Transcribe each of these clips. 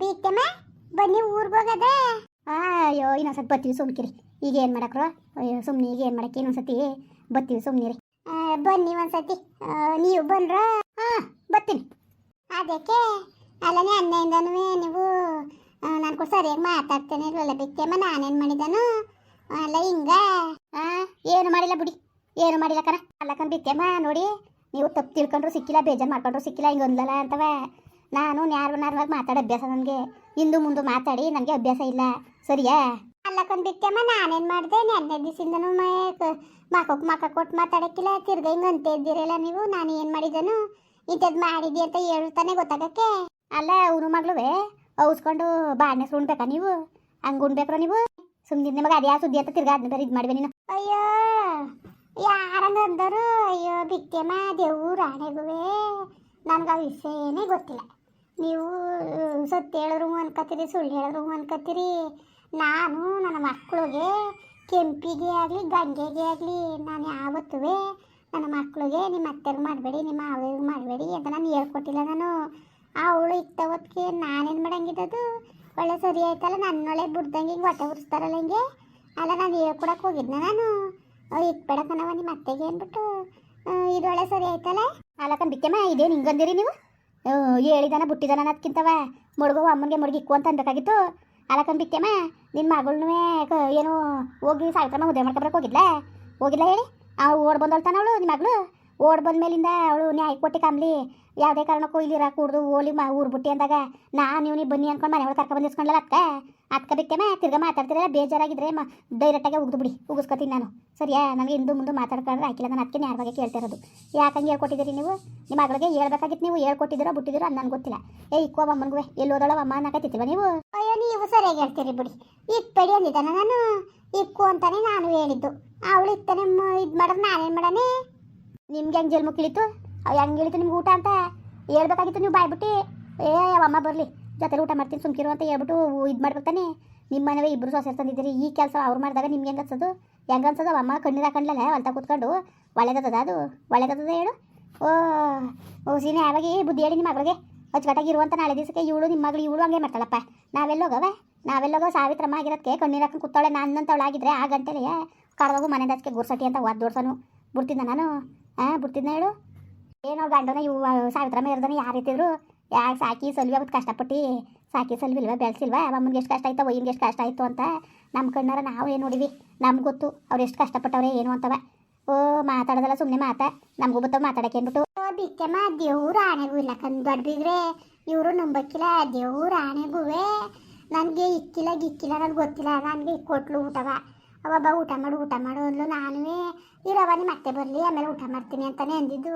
ಬೀಗ್ತಮ್ಮ ಬನ್ನಿ ಊರ್ ಹೋಗದ. ಅಯ್ಯೋ, ಇನ್ನೊಂದ್ಸತಿ ಬರ್ತೀವಿ ಸುಮ್ಕಿರಿ. ಈಗ ಏನು ಮಾಡಕ್ರು? ಅಯ್ಯೋ ಸುಮ್ಮನೆ ಈಗ ಏನು ಮಾಡಕ್ಕೆ? ಇನ್ನೊಂದ್ಸತಿ ಬರ್ತೀವಿ ಸುಮ್ಮನಿರಿ ಬನ್ನಿ ಒಂದ್ಸತಿ. ನೀವು ಬಂದ್ರ ಹಾಂ ಬರ್ತೀನಿ. ಅದಕ್ಕೆ? ಅಲ್ಲನೇ ಅನ್ನೆಯಿಂದನೂ ನೀವು ನಾನು ಕೂಡ ಸರಿಯಾಗಿ ಮಾತಾಡ್ತೇನೆ ಇರಲಿಲ್ಲ ಬಿತ್ತೆಮ್ಮ ನಾನೇನು ಮಾಡಿದನು? ಅಲ್ಲ, ಹಿಂಗ? ಏನು ಮಾಡಿಲ್ಲ ಬಿಡಿ. ಏನು ಮಾಡಿಲ್ಲ ಕಣ. ಅಲ್ಲಕನ್ ಬಿತ್ತೆಮ್ಮ ನೋಡಿ, ನೀವು ತಪ್ಪು ತಿಳ್ಕೊಂಡ್ರು ಸಿಕ್ಕಿಲ್ಲ, ಬೇಜಾರು ಮಾಡ್ಕೊಂಡ್ರು ಸಿಕ್ಕಿಲ್ಲ, ಹಿಂಗೆ ಒಂದಲ್ಲ ಅಂತವ. ನಾನು ನ್ಯಾರು ನಾರ್ವಾಗಿ ಮಾತಾಡೋ ಅಭ್ಯಾಸ ನನಗೆ. ಹಿಂದೂ ಮುಂದೆ ಮಾತಾಡಿ ನನಗೆ ಅಭ್ಯಾಸ ಇಲ್ಲ. ಸರಿಯಾ? ಅಲ್ಲ ಬಿತ್ತಮ್ಮ ನಾನೇನು ಮಾಡಿದೆ? ನೆನ್ನೆ ದಿವಸದಿಂದನೂ ಮಾಕೋಕ್ ಮಕ್ಕ ಕೊಟ್ಟು ಮಾತಾಡೋಕ್ಕಿಲ್ಲ. ತಿರ್ಗ ಹಿಂಗೆ ಅಂತ ಇದ್ದೀರಲ್ಲ ನೀವು? ನಾನು ಏನು ಮಾಡಿದನು? ಇಂಥದ್ದು ಮಾಡಿದ್ದೆ ಅಂತ ಹೇಳ್ತಾನೆ ಗೊತ್ತಾಗಕ್ಕೆ? ಅಲ್ಲ ಅವನು ಮಗಳುವೆ ಔಸ್ಕೊಂಡು ಬಾಣೆ ಸುಣ್ಬೇಕಾ ನೀವು? ಹಂಗೆ ಉಣ್ಬೇಕ್ರ ನೀವು? ಸುಮ್ಮನೆ ನಿಮಗೆ ಅದೇ ಸುದ್ದಿ ಅಂತ ತಿರ್ಗಾ ಅದನ್ನ ಬೇರೆ ಇದು ಮಾಡಿವೆ ನೀನು. ಅಯ್ಯೋ ಯಾರಂದ್ರೆ ಅಂದರು? ಅಯ್ಯೋ ಬಿತ್ತೆಮ್ಮ ದೇವು ಆಣೆಗುವೆ. ನನ್ಗೆ ಆ ವಿಷಯನೇ ಗೊತ್ತಿಲ್ಲ. ನೀವು ಸತ್ತು ಹೇಳಿದ್ರು ಅನ್ಕೋತೀರಿ ಸುಳ್ಳು ಹೇಳಿದ್ರು ಅನ್ಕೋತೀರಿ ನಾನು ನನ್ನ ಮಕ್ಕಳಿಗೆ ಕೆಂಪಿಗೆ ಆಗಲಿ, ಗಂಗೆಗೆ ಆಗಲಿ, ನಾನು ಯಾವತ್ತೂ ನನ್ನ ಮಕ್ಕಳಿಗೆ ನಿಮ್ಮ ಅತ್ತೆಗೆ ಮಾಡಬೇಡಿ, ನಿಮ್ಮ ಅವಳಿಗೆ ಮಾಡಬೇಡಿ ಅಂತ ನಾನು ಹೇಳ್ಕೊಟ್ಟಿಲ್ಲ ನಾನು. ಅವಳು ಇತ್ತವತ್ತಿಗೆ ನಾನೇನು ಮಾಡಂಗಿದ್ದದು? ಒಳ್ಳೆ ಸರಿ ಆಯ್ತಲ್ಲ, ನನ್ನೊಳೆ ಬಿಡ್ದಂಗೆ ಹಿಂಗೆ ಹೊಟ್ಟೆ ಉರಿಸ್ತಾರಲ್ಲ ಹಿಂಗೆ? ಅಲ್ಲ, ನಾನು ಹೇಳ್ಕೊಡಕ್ಕೆ ಹೋಗಿದ್ನ ನಾನು. ಇಟ್ಬೇಡ ಕಣವ ನಿಮ್ಮ ಅತ್ತೆಗೆ ಅಂದ್ಬಿಟ್ಟು. ಇದೊಳ್ಳೆ ಇದು ಒಳ್ಳೆ ಸರಿ ಆಯ್ತಲ್ಲ? ಅಲ್ಲಕನ್ ಬಿತ್ತೆಮ್ಮ ಇದೇನು ಹಿಂಗಂದಿರಿ ನೀವು? ಹೇಳಿದಾನ ಬುಟ್ಟಿದಾನ ಅನ್ನೋದ್ಕಿಂತವ ಮುಳುಗೋ ಅಮ್ಮನಿಗೆ ಮುಡ್ಗಿ ಇಕ್ಕು ಅಂತ ಅನ್ಬೇಕಾಗಿತ್ತು. ಅಲ್ಲಕ್ಕನ್ ಬಿತ್ತೆಮ್ಮ ನಿನ್ನ ಮಗಳನ್ನೂ ಏನು ಹೋಗಿ ಸಾವಿತ್ರಮ್ಮ ಮದುವೆ ಮಾಡ್ಕೊಬರಕ್ಕೆ ಹೋಗಿದ್ಲ? ಹೋಗಿಲ್ಲ ಹೇಳಿ? ಅವಳು ಓಡ್ ಬಂದಳ್ತಾನ ಅವಳು ನಿಮ್ಮ ಮಗಳು? ಓಡ್ ಬಂದ ಮೇಲಿಂದ ಅವಳು ನ್ಯಾಯ ಕೊಟ್ಟಿ ಕಾಮ್ಲಿ ಯಾವುದೇ ಕಾರಣಕ್ಕೂ ಇಲ್ಲಿ ಇರೋ ಕೂಡ್ದು ಓಲಿ ಮಾ ಊರು ಬಿಟ್ಟಿ ಅಂದಾಗ ನಾನು ನೀವು ಬನ್ನಿ ಅನ್ಕೊಂಡು ಮನೆ ಒಳಗೆ ಕರ್ಕೊಂಡು ಬಂದಿಸ್ಕೊಂಡಲ್ಲ ಅಕ್ಕ ಬಿಟ್ಟೆ ಬಿಟ್ಟೆಮ್ಮ ತಿರ್ಗ ಮಾತಾಡ್ತಿರಲ್ಲ ಬೇಜಾರಾಗಿದ್ರೆ ಮ ಡೈರೆಕ್ಟಾಗಿ ಉಗ್ದು ಬಿಡಿ ಉಗಿಸ್ಕೊತೀನಿ ನಾನು. ಸರಿಯಾ? ನನಗೆ ಹಿಂದು ಮುಂದೆ ಮಾತಾಡ್ಕೊಂಡ್ರೆ ಆಕಿಲ್ಲ ನಾನು ಅದಕ್ಕೆ ಯಾರ ಬಗ್ಗೆ ಕೇಳ್ತಾ ಇರೋದು ಯಾಕಂಗೆ ಹೇಳ್ಕೊಟ್ಟಿದ್ದೀರಿ ನೀವು? ನಿಮ್ಮ ಮಗಳಿಗೆ ಹೇಳ್ಬೇಕಾಗಿತ್ತು ನೀವು ಹೇಳ್ಕೊಟ್ಟಿದ್ದೀರೋ ಬಿಟ್ಟಿದ್ದೀರೋ ಅದು ನನಗೆ ಗೊತ್ತಿಲ್ಲ. ಏ ಇಕ್ಕೋ ಅಮ್ಮನಿಗೆ ಎಲ್ಲಿ ಓದೋಳ ಅಮ್ಮ ಅನ್ನಕತ್ತಿಲ್ವ ನೀವು? ಅಯ್ಯೋ ನೀವು ಸರಿಯಾಗಿ ಹೇಳ್ತೀರಿ ಬಿಡಿ. ಇಕ್ಬೇಡಿ ಅಂದಿದ್ದಾನ ನಾನು. ಇಕ್ಕು ಅಂತಾನೆ ನಾನು ಹೇಳಿದ್ದು. ಅವಳು ಇತ್ತಾನೆ ಇದು ಮಾಡಿದ್ರೆ ನಾನೇನು ಮಾಡಾನೆ? ನಿಮ್ಗೆ ಹೆಂಗೆ ಜಲ್ಮು ಕಿಳಿತು ಹೆಂಗೆ ಹೇಳಿತು ನಿಮ್ಗೆ ಊಟ ಅಂತ? ಹೇಳ್ಬೇಕಾಗಿತ್ತು ನೀವು ಬಾಯ್ಬಿಟ್ಟು. ಏ ಅಮ್ಮ ಬರಲಿ, ಜೊತೆಲಿ ಊಟ ಮಾಡ್ತೀನಿ, ಸುಮ್ಕಿರು ಅಂತ ಹೇಳ್ಬಿಟ್ಟು ಇದು ಮಾಡ್ಬೇಕಾನೆ ನಿಮ್ಮ ಮನೆಯವೇ ಇಬ್ಬರು ಸೊಸೆ ತಂದಿದ್ದೀರಿ, ಈ ಕೆಲಸ ಅವ್ರು ಮಾಡಿದಾಗ ನಿಮ್ಗೆ ಹೆಂಗೆ ಅನ್ಸೋದು? ಹೆಂಗೆ ಅನ್ಸೋದು? ಅಮ್ಮ ಕಣ್ಣೀರು ಹೊಲ್ತ ಕೂತ್ಕೊಂಡು. ಒಳ್ಳೇದದ ಅದು? ಒಳ್ಳೇದದ ಹೇಳು. ಓ ಓ, ಸೀನೆ ಯಾವಾಗ ಬುದ್ಧಿ ಹೇಳಿ ನಿಮ್ಮ ಮಗಳಿಗೆ. ಅಚ್ಚುಕಟ್ಟಾಗಿ ಇರುವಂತ ನಾಳೆ ದಿವಸಕ್ಕೆ ಇವಳು ನಿಮ್ಮ ಮಗಳು, ಇವಳು ಹಂಗೆ ಮಾಡ್ತಾಳಪ್ಪ. ನಾವೆಲ್ಲೋಗವ ನಾವೆಲ್ಲೋಗೋ ಸಾವಿತ್ರಮ್ಮ ಆಗಿರೋದಕ್ಕೆ ಕಣ್ಣೀರು ಹಾಕೊಂಡು ಕೂತಾಳೆ ಆಗಿದ್ರೆ ಆ ಗಂಟೆಲೆಯೇ ಕರ್ದೋಗು ಮನೆಯಿಂದ ಅದಕ್ಕೆ ಗುರ್ಸಟಿ ಅಂತ ಒದ್ದು ಬಿಡ್ತಿದ್ದೆ ಬಿಡ್ತಿದ್ದ ನಾನು? ಹಾಂ ಬಿಡ್ತಿದ್ದ ಹೇಳು? ಏನೋ ಗಂಡನ ಇವು ಸಾವಿತ್ರ ಇರ್ದಾನೆ ಯಾರು ಇತ್ತಿದ್ರು ಯಾಕೆ ಸಾಕಿ ಸಲ್ವಿ ಅವತ್ತು ಕಷ್ಟಪಟ್ಟು, ಸಾಕಿ ಸಲ್ವಿಲ್ವ, ಬೆಳೆಸಿಲ್ವ, ಅಮ್ಮನಿಗೆ ಎಷ್ಟು ಕಷ್ಟ ಆಯ್ತು ಒಯ್ಯನ್ಗೆ ಎಷ್ಟು ಕಷ್ಟ ಆಯಿತು ಅಂತ ನಮ್ಮ ಕಣ್ಣಾರ ನಾವು ಏನು ನೋಡಿವಿ ನಮ್ಗೆ ಗೊತ್ತು, ಅವ್ರು ಎಷ್ಟು ಕಷ್ಟಪಟ್ಟವ್ರೆ, ಏನು ಅಂತವ. ಓ, ಮಾತಾಡೋದಲ್ಲ ಸುಮ್ಮನೆ ಮಾತಾ, ನಮಗೂ ಗೊತ್ತವ ಮಾತಾಡಕ್ಕೆ ಅಂದ್ಬಿಟ್ಟು ಬಿತ್ತಮ್ಮ ದೇವ್ರ ರಾಣೆಗೂ ಇಲ್ಲ ಕಂದು ದೊಡ್ಡ ಇವರು ನಂಬಕ್ಕಿಲ್ಲ ದೇವ್ರ ಆಣೆಗುವೆ ನನಗೆ ಇಕ್ಕಿಲ್ಲ ಗಿಕ್ಕಿಲ್ಲ ನನಗೆ ಗೊತ್ತಿಲ್ಲ, ನನಗೆ ಕೊಟ್ಲು ಊಟವ. ಅವಬ್ಬ ಊಟ ಮಾಡು ಊಟ ಮಾಡು ಅಂದ್ಲು. ನಾನು ಇರವ ನಿಮ್ಮ ಮತ್ತೆ ಬರಲಿ, ಆಮೇಲೆ ಊಟ ಮಾಡ್ತೀನಿ ಅಂತಾನೆ ಅಂದಿದ್ದು.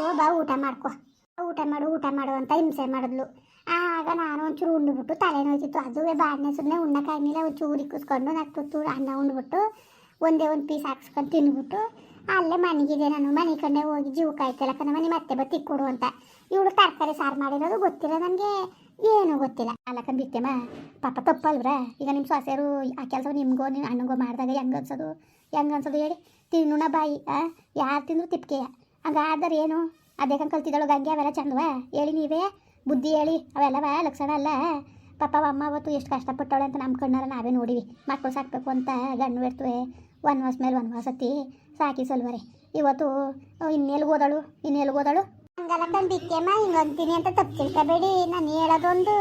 ಓ, ಬಾ, ಊಟ ಮಾಡ್ಕೊ. ಊಟ ಮಾಡು ಊಟ ಮಾಡು ಅಂತ ಹಿಂಸೆ ಮಾಡಿದ್ಲು. ಆಗ ನಾನು ಒಂಚೂರು ಉಂಡ್ಬಿಟ್ಟು ತಲೆ ನೋಯ್ತಿತ್ತು. ಅದುವೇ ಬಾಡನೆ ಸುಮ್ಮನೆ ಉಣ್ಣಕ್ಕಾಗಿಲ್ಲ ಒಂಚೂರು ಇಕ್ಕಿಸ್ಕೊಂಡು ನಾಲ್ಕು ತುತ್ತು ಅನ್ನ ಉಂಡ್ಬಿಟ್ಟು ಒಂದೇ ಒಂದು ಪೀಸ್ ಹಾಕ್ಸ್ಕೊಂಡು ತಿಂದ್ಬಿಟ್ಟು ಅಲ್ಲೇ ಮನೆಗಿದೆ ನಾನು. ಮನೆ ಕಡೆ ಹೋಗಿ ಜೀವ ಕಾಯ್ತಲ್ಲ ಕಣ ಮನೆ ಮತ್ತೆ ಬತ್ತಿ ಕೊಡು ಅಂತ. ಇವಳು ತರಕಾರಿ ಸಾರು ಮಾಡಿರೋದು ಗೊತ್ತಿಲ್ಲ ನನಗೆ. ಏನೂ ಗೊತ್ತಿಲ್ಲ. ಅಲ್ಲಕನ್ ಬಿತ್ತೆಮ್ಮ ಪಾಪ ತಪ್ಪಲ್ವ್ರ? ಈಗ ನಿಮ್ಮ ಸೊಸೆಯರು ಆ ಕೆಲಸ ನಿಮ್ಗೋ ನಿನ್ನ ಅಣ್ಣಂಗೋ ಮಾಡಿದಾಗ ಹೆಂಗೆ ಅನ್ಸೋದು? ಹೆಂಗೆ ಅನ್ಸೋದು ಹೇಳಿ. ತಿನ್ನುಣ ಬಾಯಿ ಯಾರು ತಿಂದ್ರು ತಿಪ್ಕೆಯ ಹಂಗಾದ್ರೆ ಏನು? ಅದೇ ಕಂಗೆ ಕಲ್ತಿದ್ದಳು ಗಂಗೆ, ಅವೆಲ್ಲ ಚಂದವ? ಹೇಳಿ ನೀವೇ. ಬುದ್ಧಿ ಹೇಳಿ. ಅವೆಲ್ಲವ? ಲಕ್ಷಣ ಅಲ್ಲ? ಪಾಪ ಅಮ್ಮ ಅವತ್ತು ಎಷ್ಟು ಕಷ್ಟಪಟ್ಟವಳೆ ಅಂತ ನಮ್ಮ ಕಣ್ಣಾರ ನಾವೇ ನೋಡಿವಿ. ಮಕ್ಕಳು ಸಾಕಬೇಕು ಅಂತ ಗಣ್ಣು ಇರ್ತವೆ ವನವಾಸ ಮೇಲೆ ಒನ್ ಹತ್ತಿ ಸಾಕಿ ಸಲ್ವರೆ. ಇವತ್ತು ಇನ್ನೆಲ್ಲಿ ಓದಳು ಇನ್ನೆಲ್ಲಿ ಓದಳು ಹಂಗಲ್ಲ ಕಂಡಿತ್ತೇಮ್ಮ ಹಿಂಗಂತೀನಿ ಅಂತ ತಪ್ಪು ತಿಳ್ಕೊಬೇಡಿ ನಾನು ಹೇಳೋದೊಂದು.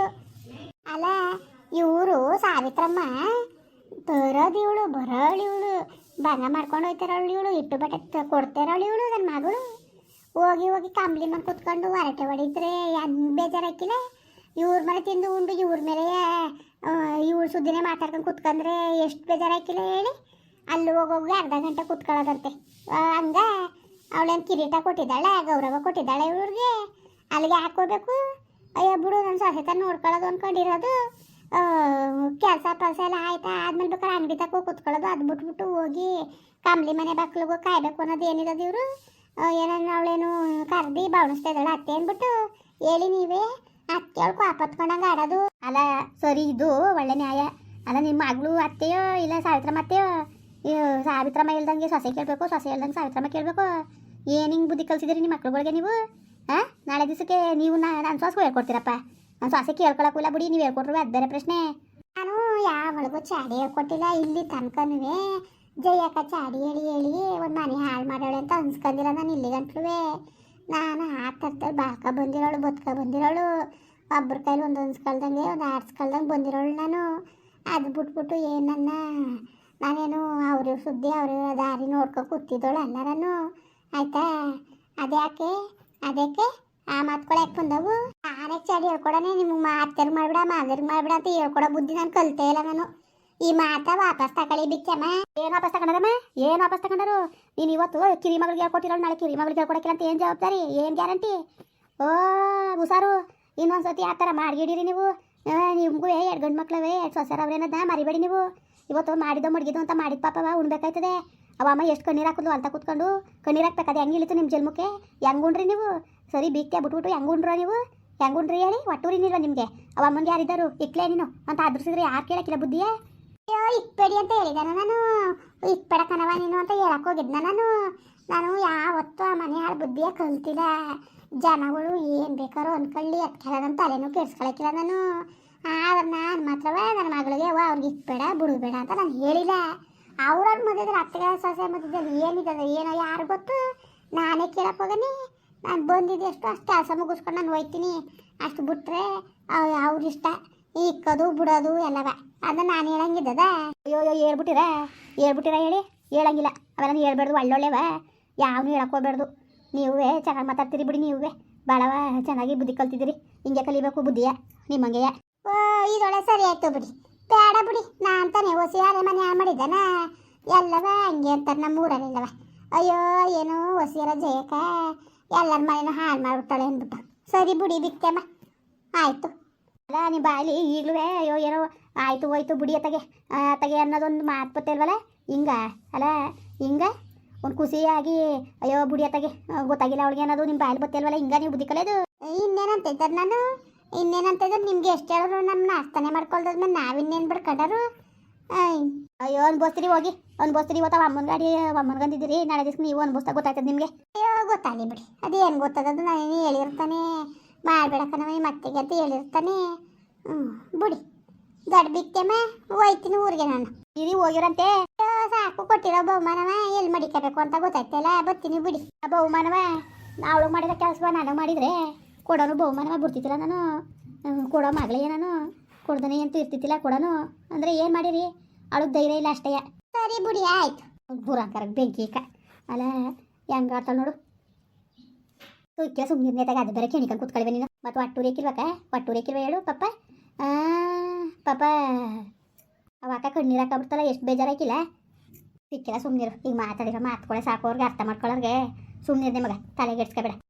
ಅಲ್ಲ, ಇವರು ಸಾವಿತ್ರಮ್ಮ ತರೋದು ಇವಳು ಬರೋಳು ಇವಳು ಭಂಗ ಮಾಡ್ಕೊಂಡು ಹೋಯ್ತಾರಳು ಇವಳು ಇಟ್ಟು ಬಟ್ಟೆ ಕೊಡ್ತಾರಳು ಇವಳು ನನ್ನ ಮಗಳು. ಹೋಗಿ ಹೋಗಿ ಕಂಬ್ಲಿ ಮೇಲೆ ಕುತ್ಕೊಂಡು ಹರಟೆ ಹೊಡಿದ್ರೆ ಹೆಂಗೆ ಬೇಜಾರಾಕಿಲ್ಲ ಇವ್ರ ಮೇಲೆ ತಿಂದು ಉಂಡು, ಇವ್ರ ಮೇಲೆ ಇವ್ರ ಸುದ್ದಿನೇ ಮಾತಾಡ್ಕೊಂಡು ಕುತ್ಕೊಂಡ್ರೆ ಎಷ್ಟು ಬೇಜಾರಾಕಿಲ್ಲ ಹೇಳಿ? ಅಲ್ಲಿ ಹೋಗೋಗಿ ಅರ್ಧ ಗಂಟೆ ಕುತ್ಕೊಳ್ಳೋದಂತೆ. ಹಂಗ ಅವಳೇನು ಕಿರೀಟ ಕೊಟ್ಟಿದ್ದಾಳೆ, ಗೌರವ ಕೊಟ್ಟಿದ್ದಾಳೆ ಇವ್ರಿಗೆ ಅಲ್ಲಿಗೆ ಹಾಕೋಬೇಕು ಅಯ್ಯೋ ಬಿಡು ನನ್ನ ಸೊಸೆ ತನ ನೋಡ್ಕೊಳ್ಳೋದು ಅಂದ್ಕೊಂಡಿರೋದು ಕೆಲಸ ಪಲಸ ಎಲ್ಲ ಆಯ್ತಾ? ಆದ್ಮೇಲೆ ಬೇಕಾದ್ರೆ ಅಂಗಡಿ ತಕ್ಕ ಕುತ್ಕೊಳ್ಳೋದು. ಅದು ಬಿಟ್ಬಿಟ್ಟು ಹೋಗಿ ಕಂಬ್ಲಿ ಮನೆ ಬಾಕ್ಲಿಗೆ ಕಾಯ್ಬೇಕು ಅನ್ನೋದು ಏನಿರೋದು ಇವರು? ಏನನ್ನ ಅವಳೇನು ಕರ್ದಿ ಬಾವಣಿಸ್ತಾ ಇದ್ದಾಳೆ ಅತ್ತೆ ಅಂದ್ಬಿಟ್ಟು ಹೇಳಿ ನೀವೇ. ಅತ್ತೆ ಅವಳು ಕಾಪತ್ಕೊಂಡಂಗೆ ಆಡೋದು. ಅಲ್ಲ, ಸರಿ, ಇದು ಒಳ್ಳೆ ನ್ಯಾಯ. ಅಲ್ಲ ನಿಮ್ಮ ಮಗಳು ಅತ್ತೆಯೋ ಇಲ್ಲ ಸಾವಿತ್ರಮ್ಮ ಅತ್ತೆಯೋ? ಇವ್ ಸಾವಿತ್ರಮ್ಮ ಇಲ್ದಂಗೆ ಸೊಸೆ ಕೇಳಬೇಕು, ಸೊಸೆ ಇಲ್ದಂಗೆ ಸಾವಿತ್ರಮ್ಮ ಕೇಳಬೇಕು. ಏನು ಹಿಂಗೆ ಬುದ್ಧಿ ಕಲ್ಸಿದ್ದೀರಿ ನಿಮ್ಮ ಮಕ್ಳುಗಳಿಗೆ ನೀವು? ಹಾಂ ನಾಳೆ ದಿವಸಕ್ಕೆ ನೀವು ನಾನು ಸೊಸೆ ಹೇಳ್ಕೊಡ್ತೀರಪ್ಪ. ಒಂದು ಸೊಸೆ ಕೇಳ್ಕೊಳಕ್ಕಿಲ್ಲ ಬಿಡಿ, ನೀವು ಹೇಳ್ಕೊಟ್ರು ಅದು ಬೇರೆ ಪ್ರಶ್ನೆ. ನಾನು ಯಾವಳಿಗೂ ಚಾಡಿ ಹೇಳ್ಕೊಟ್ಟಿಲ್ಲ, ಇಲ್ಲಿ ತನಕನುವೆ. ಜಯಕ್ಕ ಚಾಡಿ ಹೇಳಿ ಹೇಳಿ ಒಂದು ಮನೆ ಹಾಳು ಮಾಡೋಳೆ ಅಂತ ಅನ್ಸ್ಕೊಂಡಿಲ್ಲ ನಾನು ಇಲ್ಲಿ ಗಂಟ್ಲುವೆ ನಾನು ಆ ಥರದಲ್ಲಿ ಬಾಳ್ಕ ಬಂದಿರೋಳು, ಬದುಕ ಬಂದಿರೋಳು. ಒಬ್ಬರ ಕೈಲಿ ಒಂದು ಅನ್ಸ್ಕೊಳ್ದಂಗೆ ಒಂದು ಆಡ್ಸ್ಕೊಳ್ದಂಗೆ ಬಂದಿರೋಳು ನಾನು. ಅದು ಬಿಟ್ಬಿಟ್ಟು ಏನನ್ನ ನಾನೇನು ಅವರು ಸುದ್ದಿ ಅವರು ದಾರಿ ನೋಡ್ಕೊ ಕೂತಿದ್ದೋಳು ನಾನು ಆಯ್ತಾ? ಅದ್ಯಾಕೆ? ಅದಕ್ಕೆ ಆ ಮಾತುಗಳು ಯಾಕೆ ಬಂದವು? ಆನೆ ಚಾಡಿ ಹೇಳ್ಕೊಡನೆ ನಿಮ್ಗೆ ಮಾತೇರ್ ಮಾಡ್ಬಿಡ ಮಾದರ್ ಮಾಡ್ಬಿಡ ಅಂತ ಹೇಳ್ಕೊಡೋ ಬುದ್ಧಿ ನಾನು ಕಲ್ತೇ ಇಲ್ಲ ನಾನು. ಈ ಮಾತ ವಾಪಸ್ ತಗೊಳ್ಳಿ ಬಿಚ್ಚಮ್ಮ ಏನು ವಾಪಸ್ ತಗೊಂಡದಮ್ಮ? ಏನು ವಾಪಸ್ ತಗೊಂಡರು? ನೀನು ಇವತ್ತು ಕಿರಿ ಮಗಳಿಗೆ ಹೇಳ್ಕೊಟ್ಟಿರೋಳು, ನಾಳೆ ಕಿರಿ ಮಗಳಿಗೆ ಹೇಳ್ಕೊಡಕ್ಕಿಲ್ಲ ಅಂತ ಏನು ಜವಾಬ್ದಾರಿ? ಏನು ಗ್ಯಾರಂಟಿ? ಓ, ಹುಷಾರು. ಇನ್ನೊಂದ್ಸತಿ ಆ ಥರ ಮಾಡ್ಗಿಡಿರಿ ನೀವು. ನಿಮಗೂ ಎರಡು ಗಂಡು ಮಕ್ಳವೇ ಎರಡು ಸೊಸೆರ ಅವ್ರೇನದ ಮರಿಬೇಡಿ ನೀವು. ಇವತ್ತು ಮಾಡಿದೋ ಮಡಗಿದೋ ಅಂತ ಮಾಡಿದ ಪಾಪವ ಉಣ್ಬೇಕಾಯ್ತದೆ. ಅವ ಎಷ್ಟು ಕಣ್ಣೀರು ಹಾಕಿದ್ಲು ಅಂತ ಕೂತ್ಕೊಂಡು, ಕಣ್ಣೀರು ಹಾಕ್ಬೇಕು ಅದು ಹೆಂಗೆ ಇಳಿತು ನಿಮ್ಮ ಜನ್ಮಕ್ಕೆ ಹೆಂಗ್ ಉಣ್ರಿ ನೀವು? ಸರಿ ಬೀಕ್ಕೆ ಬಿಟ್ಬಿಟ್ಟು ಹೆಂಗ್ ಉಣ್ರ ನೀವು? ಹೆಂಗ್ ಉಣ್ರಿ ಹೇಳಿ? ಒಟ್ಟೂರಿನಿಲ್ವ ನಿಮಗೆ. ಅವ ಅಮ್ಮಂಗೆ ಯಾರಿದ್ದಾರು? ಇಕ್ಲೇ ನೀನು. ಅಂತ ಅದ್ರಸಿದ್ರೆ ಯಾರು ಕೇಳಕ್ಕಿಲ್ಲ ಬುದ್ಧಿಯ? ಅಯ್ಯೋ, ಇಕ್ಬೇಡಿ ಅಂತ ಹೇಳಿದಾನ ನಾನು. ಇಕ್ಬೇಡ ಕಣವ ನೀನು ಅಂತ ಹೇಳಕ್ ಹೋಗಿದ್ನ ನಾನು. ನಾನು ಯಾವತ್ತೂ ಆ ಮನೆ ಹಾಳು ಬುದ್ಧಿಯ ಕಲ್ತಿಲ್ಲ. ಜನಗಳು ಏನು ಬೇಕಾದ್ರೂ ಅನ್ಕೊಳ್ಳಿ. ಅದಕ್ಕೆಲ್ಲ ನನ್ನ ತಲೆನೂ ನಾನು. ಆದ್ರೆ ನಾನು ಮಾತ್ರವೇ ನನ್ನ ಮಗಳಿಗೆ, ಅವ್ವ ಅವ್ರಿಗೆ ಇಕ್ಬೇಡ ಬಿಡಬೇಡ ಅಂತ ನಾನು ಹೇಳಿಲ್ಲ. ಅವ್ರವ್ರ ಮದುವೆ ಅತ್ತಿಗೆ ಸೊಸೆ ಮಧ್ಯದಲ್ಲಿ ಏನಿದೆ, ಏನೋ ಯಾರು ಗೊತ್ತು? ನಾನೇ ಕೇಳಕ್ಕೆ ಹೋಗನಿ. ನಾನು ಬಂದಿದ್ದೆ ಎಷ್ಟು, ಅಷ್ಟು ಕೆಲಸ ಮುಗಿಸ್ಕೊಂಡು ನಾನು ಹೋಯ್ತೀನಿ. ಅಷ್ಟು ಬಿಟ್ರೆ ಅವ್ರ ಇಷ್ಟ. ಇಕ್ಕೋದು, ಬಿಡೋದು ಎಲ್ಲವ. ಅದನ್ನ ನಾನು ಹೇಳಂಗಿದ್ದದ? ಅಯ್ಯೋ ಅಯ್ಯೋ ಹೇಳ್ಬಿಟ್ಟಿರ? ಹೇಳ್ಬಿಟ್ಟಿರ ಹೇಳಿ? ಹೇಳಂಗಿಲ್ಲ. ಅವೆಲ್ಲ ಹೇಳ್ಬಾರ್ದು, ಒಳ್ಳೊಳ್ಳೆವ. ಯಾವನು ಹೇಳಕ್ಕೋಗ್ಬಾರ್ದು ನೀವೇ ಚೆನ್ನಾಗಿ ಮಾತಾಡ್ತೀರಿ ಬಿಡಿ, ನೀವೇ. ಭಾಳವ ಚೆನ್ನಾಗಿ ಬುದ್ಧಿ ಕಲ್ತಿದ್ದೀರಿ. ಹಿಂಗೆ ಕಲಿಬೇಕು ಬುದ್ಧಿಯ, ನಿಮ್ಮಂಗೆಯ. ಓ ಇದೊಳೆ ಸರಿ ಆಯ್ತು ಬಿಡಿ. ಬೇಡ ಬಿಡಿ. ನಾ ಅಂತಾನೆ ಹೊಸ ಯಾರೇ ಮನೆ ಮಾಡಿದ್ದಾನ. ಎಲ್ಲವ ಹಂಗೆ ಅಂತಾರೆ ನಮ್ಮ ಊರಲ್ಲಿಲ್ಲವ. ಅಯ್ಯೋ, ಏನು ಹೊಸಿಯರ ಜಯಕ ಎಲ್ಲರ ಮನೇನು ಹಾಳು ಮಾಡ್ಬಿಡ್ತಾಳೆ ಅಂದ್ಬಿಟ್ಟು. ಸರಿ ಬಿಡಿ ಬಿಕ್ಕಮ್ಮ ಆಯ್ತು. ಅಲ್ಲ ನಿಮ್ಮ ಬಾಯಲ್ಲಿ ಈಗಲೂ ಅಯ್ಯೋ, ಏನೋ ಆಯ್ತು ಹೋಯ್ತು ಬಿಡಿ ಅತ್ತಗೆ. ಅತ್ತಗೆ ಅನ್ನೋದೊಂದು ಮಾತು ಬತ್ತಿಲ್ವಲ್ಲ ಹಿಂಗ, ಅಲ್ಲ, ಹಿಂಗ? ಒಂದು ಖುಷಿಯಾಗಿ, ಅಯ್ಯೋ, ಬಿಡಿ ಅತ್ತಗೆ. ಗೊತ್ತಾಗಿಲ್ಲ ಅವಳಿಗೆ ಅನ್ನೋದು ನಿಮ್ಮ ಬಾಯಲ್ಲಿ ಬತ್ತಿಲ್ವಲ್ಲ ಹಿಂಗ ನೀವು ಬುದ್ಧಿ ಕಲಿಯೋದು. ಇನ್ನೇನಂತ ನಾನು? ಇನ್ನೇನಂತ ಇದ್ದಾರೆ ನಿಮ್ಗೆ ಎಷ್ಟು ಹೇಳಿದ್ರು ನಮ್ಮ ನಾಷ್ಟಾನೆ ಮಾಡ್ಕೊಳ್ದಾದ್ಮೇಲೆ ನಾವಿನ್ನೇನು ಬಿಡ್ಕೊಂಡರು? ಅಯ್ಯೋ ಅನ್ಬೋಸ್ತೀರಿ ಹೋಗಿ. ಅನ್ಬೋಸ್ತೀರಿ ಇವತ್ತು ಅಮ್ಮನ ಗಾಡಿ ಅಮ್ಮನ ಗಂದಿದ್ದೀರಿ. ನಾಳೆ ದಿವ್ಸ ನೀವು ಅನ್ಬೋಸ್ತಾ ಗೊತ್ತಾಯ್ತದ ನಿಮಗೆ. ಅಯ್ಯೋ ಗೊತ್ತಾಗಲಿ ಬಿಡಿ. ಅದೇನು ಗೊತ್ತದದು ನಾನೇನು ಹೇಳಿರ್ತಾನೆ. ಮಾಡಬೇಡ ಕಣವ ಮತ್ತೆಗೆ ಅಂತ ಹೇಳಿರ್ತಾನೆ. ಹ್ಞೂ ಬಿಡಿ. ದೊಡ್ಡ ಬಿಕ್ಕೆಮ್ಮ ಹೋಯ್ತೀನಿ ಊರಿಗೆ ನಾನು. ಇರಿ ಹೋಗಿರಂತೆ. ಸಾಕು ಕೊಟ್ಟಿರೋ ಬಹುಮಾನವ. ಎಲ್ಲಿ ಮಡಿಕಬೇಕು ಅಂತ ಗೊತ್ತಾಯ್ತಲ್ಲ? ಬರ್ತೀನಿ ಬಿಡಿ. ಆ ಬಹುಮಾನವ ಅವಳು ಮಾಡಿದ ಕೆಲಸ ನಾನು ಮಾಡಿದರೆ. ಕೊಡೋನು ಬಹುಮಾನ ಬಿಡ್ತಿದ್ದಿಲ್ಲ ನಾನು. ಕೊಡೋ ಮಗಳೇ ನಾನು. ಕೊಡ್ದನೆ ಅಂತ ಇರ್ತಿದ್ದಿಲ್ಲ ಕೊಡೋನು. ಅಂದರೆ ಏನು ಮಾಡಿರಿ? ಅವಳು ಧೈರ್ಯ ಇಲ್ಲ ಅಷ್ಟೇ. ಸರಿ ಬಿಡಿ ಆಯ್ತು. ಬುರಾಕರ ಬೆಂಕಿ ಕ ಅಲ್ಲ ಹೆಂಗ ಆಡ್ತಾಳೆ ನೋಡು. ತುಕ್ಕೆ ಸುಮ್ಮನೆ ಅದು ಬೇರೆ ಕೆಣಿಕೊಂಡು ಕೂತ್ಕೊಳ್ವೆ ನೀನು. ಮತ್ತು ಒಟ್ಟು ರೇಕಿಲ್ವಕ್ಕ ಒಟ್ಟು ರೇಕಿಲ್ವ ಹೇಳು ಪಪ್ಪ? ಪಪ್ಪ ಪಾಪ ಅವ ಅಕ್ಕ ಕಣ್ಣೀರು ಹಾಕಬಿಡ್ತಲ್ಲ ಎಷ್ಟು ಬೇಜಾರಾಕಿಲ್ಲ ಸಿಕ್ಕಿಲ್ಲ ಸುಮ್ಮನಿರು ಈಗ ಮಾತಾಡಿರೋ ಮಾತುಗಳೇ ಸಾಕು ಅವ್ರಿಗೆ ಅರ್ಥ ಮಾಡ್ಕೊಳ್ಳೋರ್ಗೆ ಸುಮ್ಮನಿರ್ದೆ ಮಗ ತಲೆಗೆಡ್ಸ್ಕೊಬೇಡ